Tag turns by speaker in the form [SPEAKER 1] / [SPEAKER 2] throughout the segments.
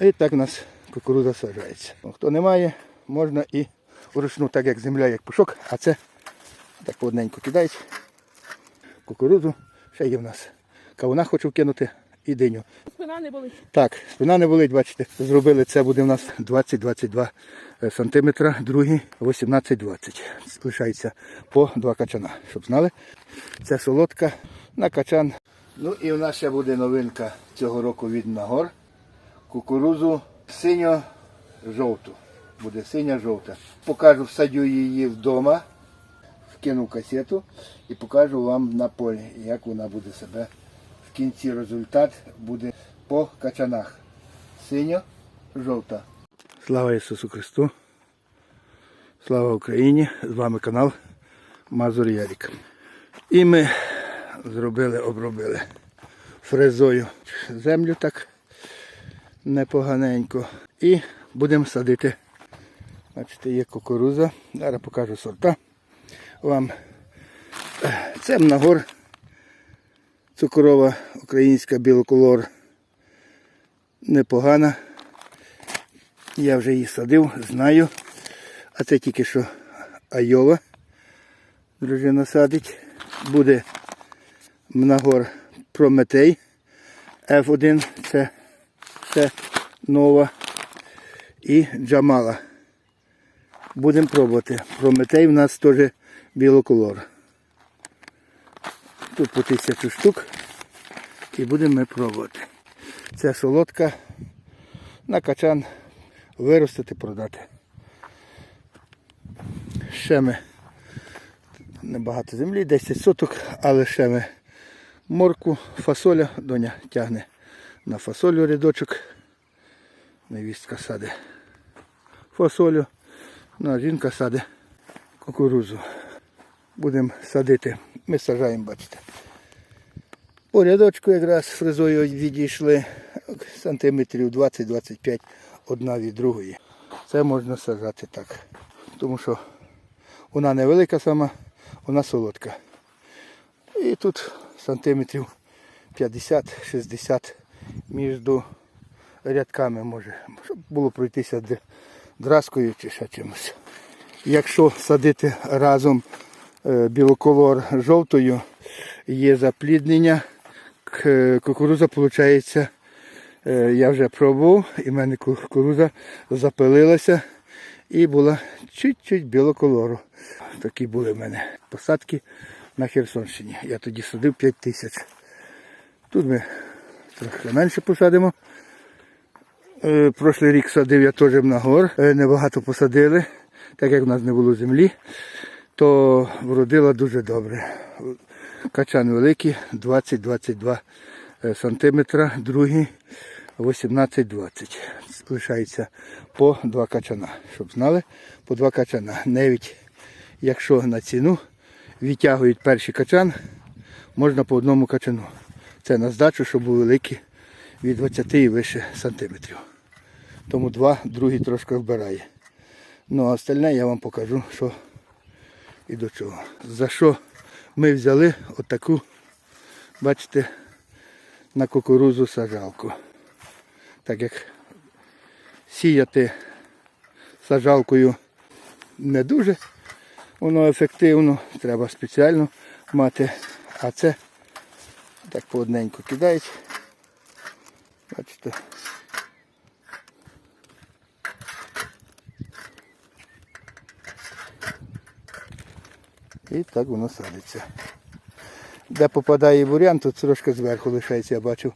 [SPEAKER 1] І так у нас кукурудза саджається. Ну, Хто не має, можна і вручну, так як земля, як пушок, а це так плотненько кидають. Кукурудзу. Ще є в нас. Кавуна хочу вкинути і диню.
[SPEAKER 2] Спина не болить.
[SPEAKER 1] Так, спина не болить, бачите. Зробили це буде у нас 20-22 сантиметра, другий 18-20. Лишається по два качана, щоб знали. Це солодка на качан. Ну і в нас ще буде новинка цього року від Нагор. Кукурузу синьо-жовту. Буде синя-жовта. Покажу, всадю її вдома, вкину касету і покажу вам на полі, як вона буде себе. В кінці результат буде по качанах. Синьо-жовта. Слава Ісусу Христу! Слава Україні! З вами канал Мазур Ярік. І ми зробили, обробили фрезою землю так непоганенько. І будемо садити. Бачите, є кукуруза. Зараз покажу сорта вам. Це Мнагор. Цукрова українська білоколор. Непогана. Я вже її садив, знаю. А це тільки що Айова. Дружина садить. Буде Мнагор Прометей. F1 це, це нова. І Джамала. Будемо пробувати. Прометей в нас теж білоколор. Тут по тисячу штук. І будемо ми пробувати. Це солодка на качан виростити, продати. Ще ми небагато землі, 10 соток, але ще ми морку, фасоля, доня тягне на фасолю рядочок. Невістка саде фасолю, ну а жінка саде кукурузу. Будемо садити. Ми сажаємо, бачите. По рядочку якраз фрезою відійшли сантиметрів 20-25 одна від другої. Це можна сажати так. Тому що вона невелика сама, вона солодка. І тут сантиметрів 50-60 між рядками може, щоб було пройтися драскою чи ще чимось. Якщо садити разом е, білоколор жовтою, є запліднення, кукуруза виходить, я вже пробував, і в мене кукуруза запилилася і була чуть-чуть білоколору. Такі були в мене посадки на Херсонщині. Я тоді садив 5 тисяч. Тут ми трохи менше посадимо. Е, Прошлий рік садив я теж на гор. Е, Небагато посадили, так як в нас не було землі, то вродила дуже добре. Качан великий, 20-22 е, сантиметра, другий 18-20. Лишається по два качана. Щоб знали, по два качана. Навіть якщо на ціну відтягують перший качан, можна по одному качану. Це на здачу, щоб були великі від 20 і вище сантиметрів. Тому два, другий трошки вбирає. Ну а остальне я вам покажу, що і до чого. За що ми взяли отаку, бачите, на кукурузу сажалку. Так як сіяти сажалкою не дуже воно ефективно, треба спеціально мати, а це так плотненько кидають. Бачите. І так воно садиться. Де попадає бурян, тут трошки зверху лишається, я бачив.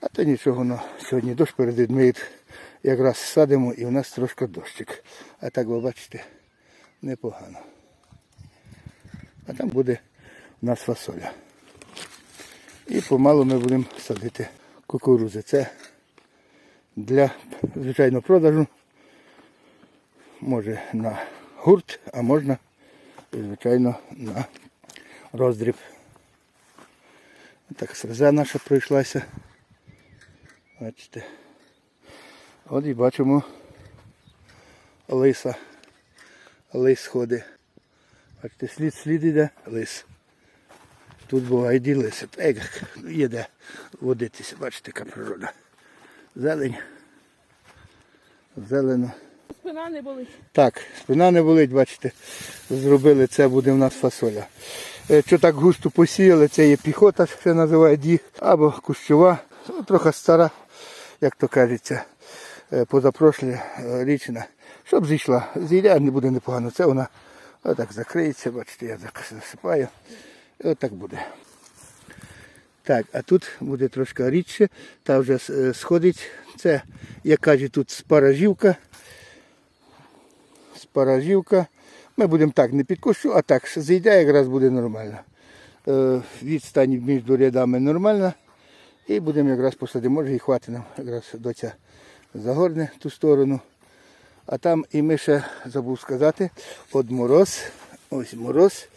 [SPEAKER 1] А то нічого, воно сьогодні дощ перед людьми. Якраз садимо і у нас трошки дощик. А так ви бачите, непогано. А там буде у нас фасоля. І помалу ми будемо садити кукурузи. Це для звичайного продажу. Може на гурт, а можна, звичайно, на роздріб. Так фреза наша пройшлася. Бачите. От і бачимо лиса. Лис ходить. Бачите, слід слід іде, лис. Тут буває ді лиси. Так, є де водитися, бачите, яка природа. Зелень. Зелено.
[SPEAKER 2] Спина не болить.
[SPEAKER 1] Так, спина не болить, бачите, зробили це, буде в нас фасоля. Е, Що так густо посіяли, це є піхота, ще називають їх, або кущова, ну, трохи стара, як то кажеться, е, позапрошле е, річна. Щоб зійшла, зійде, не буде непогано. Це вона отак закриється, бачите, я засипаю. І отак буде. Так, а тут буде трошки рідше, та вже е, сходить. Це, як кажуть, тут спаражівка спаражівка. Ми будемо так, не під кущу, а так, зійде, якраз буде нормально. Е, відстань між рядами нормальна. І будемо якраз посадити. Може і хватить нам якраз доця загорне ту сторону. А там і ми ще забув сказати, от мороз, ось мороз.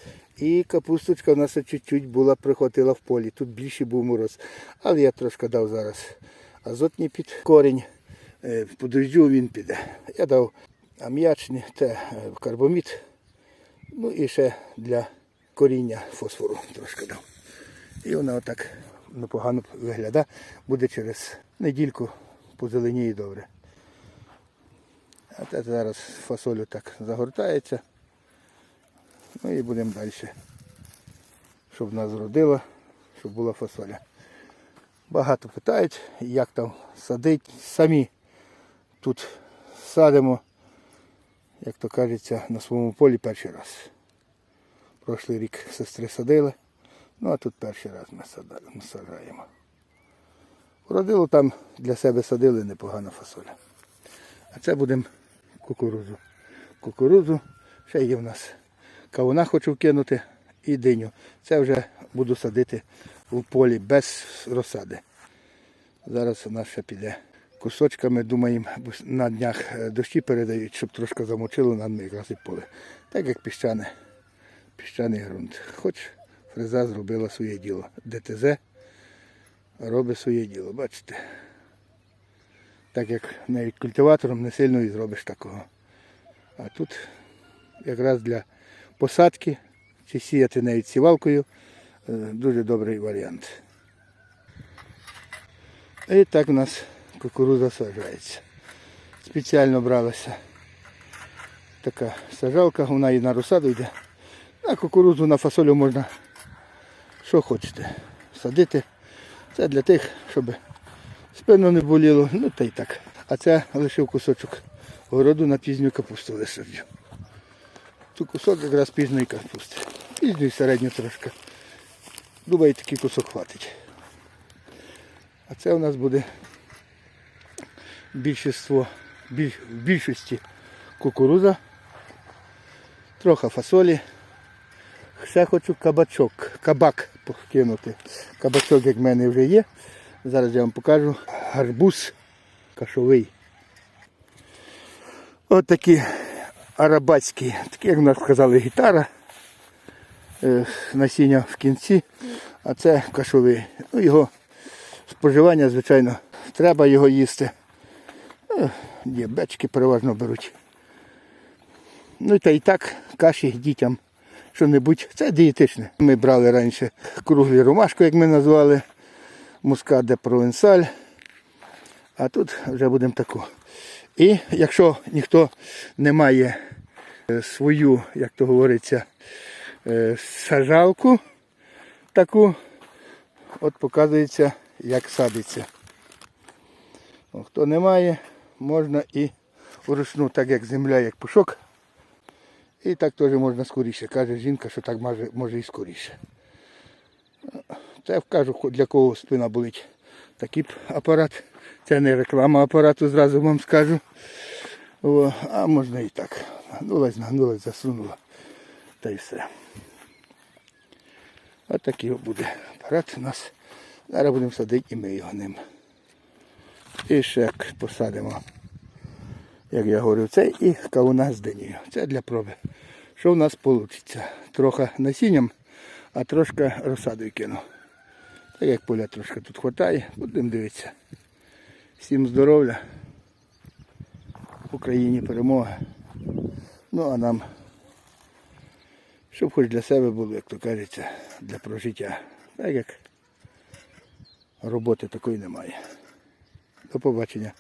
[SPEAKER 1] І капусточка в нас чуть-чуть була, прихватила в полі. Тут більше був мороз. Але я трошки дав зараз азотний під корінь. Е, По дождю він піде. Я дав ам'ячний, це е, карбомід. Ну і ще для коріння фосфору трошки дав. І вона отак непогано виглядає. Буде через недільку позеленіє добре. А це зараз фасолю так загортається. Ну і будемо далі. Щоб нас зродило, щоб була фасоля. Багато питають, як там садить. Самі тут садимо, як то кажеться, на своєму полі перший раз. Прошлий рік сестри садили, ну а тут перший раз ми саджаємо. Родило там для себе садили непогана фасоля. А це будемо кукурудзу. Кукурудзу. Ще є в нас кавуна хочу вкинути і диню. Це вже буду садити в полі без розсади. Зараз у нас ще піде кусочками, думаємо, на днях е, дощі передають, щоб трошки замочило нам якраз і поле. Так як піщане, піщаний ґрунт. Хоч фреза зробила своє діло. ДТЗ робить своє діло, бачите. Так як навіть культиватором не сильно і зробиш такого. А тут якраз для посадки чи сіяти навіть сівалкою е, дуже добрий варіант. І так у нас кукурудза саджається. Спеціально бралася така сажалка, вона і на розсаду йде. На кукурудзу, на фасолю можна що хочете садити. Це для тих, щоб спину не боліло, ну та й так. А це лишив кусочок городу на пізню капусту висаджу. Тут кусок якраз пізної капусти. Пізньої середньо трошки. Думаю, такий кусок хватить. А це у нас буде більшіство, біль, в більшості кукуруза, трохи фасолі. Ще хочу кабачок, кабак покинути. Кабачок, як в мене вже є. Зараз я вам покажу. Гарбуз кашовий. От арабатські, такі, як в нас сказали, гітара. Е, Насіння в кінці, а це кашовий. Ну, його споживання, звичайно, треба його їсти. Е, Діабетики переважно беруть. Ну та і так, каші дітям що-небудь. Це дієтичне. Ми брали раніше круглі ромашку, як ми назвали, мускат де провенсаль. А тут вже будемо таку. І якщо ніхто не має е, свою, як то говориться, е, сажалку таку, от показується, як садиться. Хто не має, можна і вручну, так як земля, як пушок. І так теж можна скоріше. Каже жінка, що так може, і скоріше. Це кажу, для кого спина болить. Такий апарат. Це не реклама апарату, зразу вам скажу. О, а можна і так. Нагнулась, нагнулась, засунула. Та й все. Ось такий буде апарат у нас. Зараз будемо садити і ми його ним. І ще як посадимо, як я говорю, це і кавуна з динею. Це для проби. Що в нас вийде? Трохи насінням, а трошки розсадою кину. Так як поля трошки тут вистачає, будемо дивитися. Всім здоров'я. Україні перемога. Ну а нам, щоб хоч для себе було, як то кажеться, для прожиття. Так як роботи такої немає. До побачення.